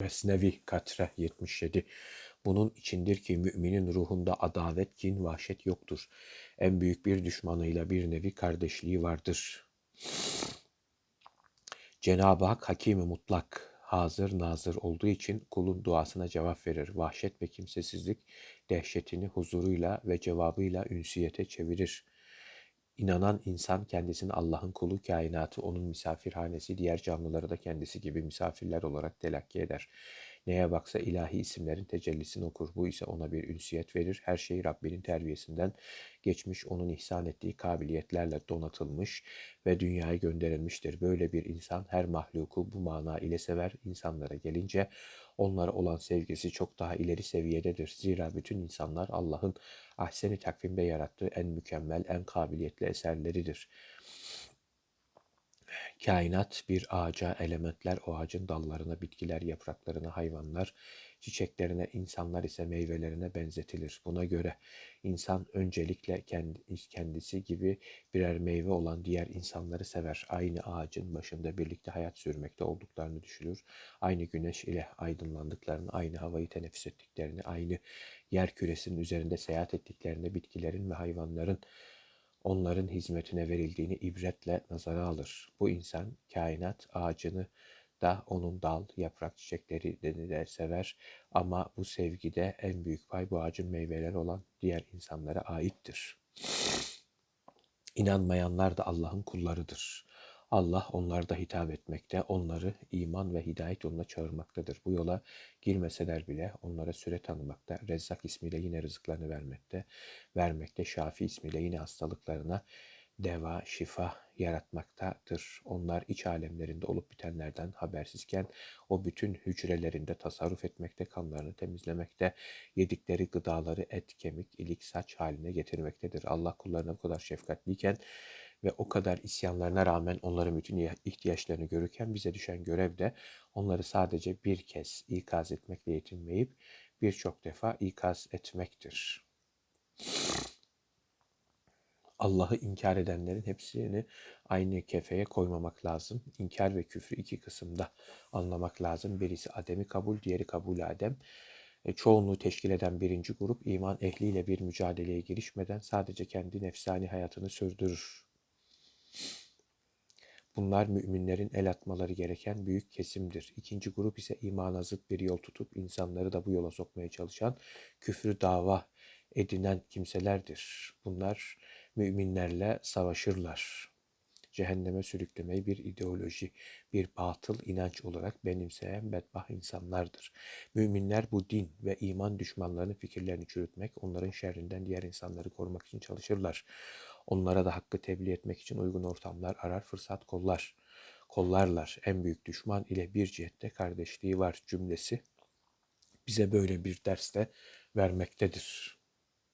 Mesnevi Katre 77 Bunun içindir ki müminin ruhunda adavet, kin, vahşet yoktur. En büyük bir düşmanıyla bir nevi kardeşliği vardır. Cenab-ı Hak hakimi mutlak, hazır nazır olduğu için kulun duasına cevap verir. Vahşet ve kimsesizlik dehşetini huzuruyla ve cevabıyla ünsiyete çevirir. İnanan insan kendisini Allah'ın kulu, kainatı onun misafirhanesi, diğer canlıları da kendisi gibi misafirler olarak telakki eder. Neye baksa ilahi isimlerin tecellisini okur. Bu ise ona bir ünsiyet verir. Her şey Rabbinin terbiyesinden geçmiş, onun ihsan ettiği kabiliyetlerle donatılmış ve dünyaya gönderilmiştir. Böyle bir insan her mahluku bu mana ile sever. İnsanlara gelince onlara olan sevgisi çok daha ileri seviyededir. Zira bütün insanlar Allah'ın ahseni takvimde yarattığı en mükemmel, en kabiliyetli eserleridir. Kainat bir ağaca, elementler o ağacın dallarına, bitkiler yapraklarına, hayvanlar çiçeklerine, insanlar ise meyvelerine benzetilir. Buna göre insan öncelikle kendisi gibi birer meyve olan diğer insanları sever. Aynı ağacın başında birlikte hayat sürmekte olduklarını düşünür. Aynı güneş ile aydınlandıklarını, aynı havayı teneffüs ettiklerini, aynı yer küresinin üzerinde seyahat ettiklerini, bitkilerin ve hayvanların onların hizmetine verildiğini ibretle nazara alır. Bu insan kainat ağacını da onun dal, yaprak, çiçekleri de sever ama bu sevgide en büyük pay bu ağacın meyveleri olan diğer insanlara aittir. İnanmayanlar da Allah'ın kullarıdır. Allah onlarda hitap etmekte, onları iman ve hidayet yoluna çağırmaktadır. Bu yola girmeseler bile onlara süre tanımakta, Rezzak ismiyle yine rızıklarını vermekte, vermekte, Şafi ismiyle yine hastalıklarına deva, şifa yaratmaktadır. Onlar iç alemlerinde olup bitenlerden habersizken o bütün hücrelerinde tasarruf etmekte, kanlarını temizlemekte, yedikleri gıdaları et, kemik, ilik, saç haline getirmektedir. Allah kullarına bu kadar şefkatliyken ve o kadar isyanlarına rağmen onların bütün ihtiyaçlarını görürken bize düşen görev de onları sadece bir kez ikaz etmekle yetinmeyip birçok defa ikaz etmektir. Allah'ı inkar edenlerin hepsini aynı kefeye koymamak lazım. İnkar ve küfrü iki kısımda anlamak lazım. Birisi ademi kabul, diğeri kabul adem. E, çoğunluğu teşkil eden birinci grup iman ehliyle bir mücadeleye girişmeden sadece kendi nefsani hayatını sürdürür. Bunlar müminlerin el atmaları gereken büyük kesimdir. İkinci grup ise imana zıt bir yol tutup insanları da bu yola sokmaya çalışan küfrü dava edinen kimselerdir. Bunlar müminlerle savaşırlar. Cehenneme sürüklemeyi bir ideoloji, bir batıl inanç olarak benimseyen bedbah insanlardır. Müminler bu din ve iman düşmanlarının fikirlerini çürütmek, onların şerrinden diğer insanları korumak için çalışırlar. Onlara da hakkı tebliğ etmek için uygun ortamlar arar, fırsat kollar. Kollarlar. En büyük düşman ile bir cihette kardeşliği var cümlesi bize böyle bir ders de vermektedir.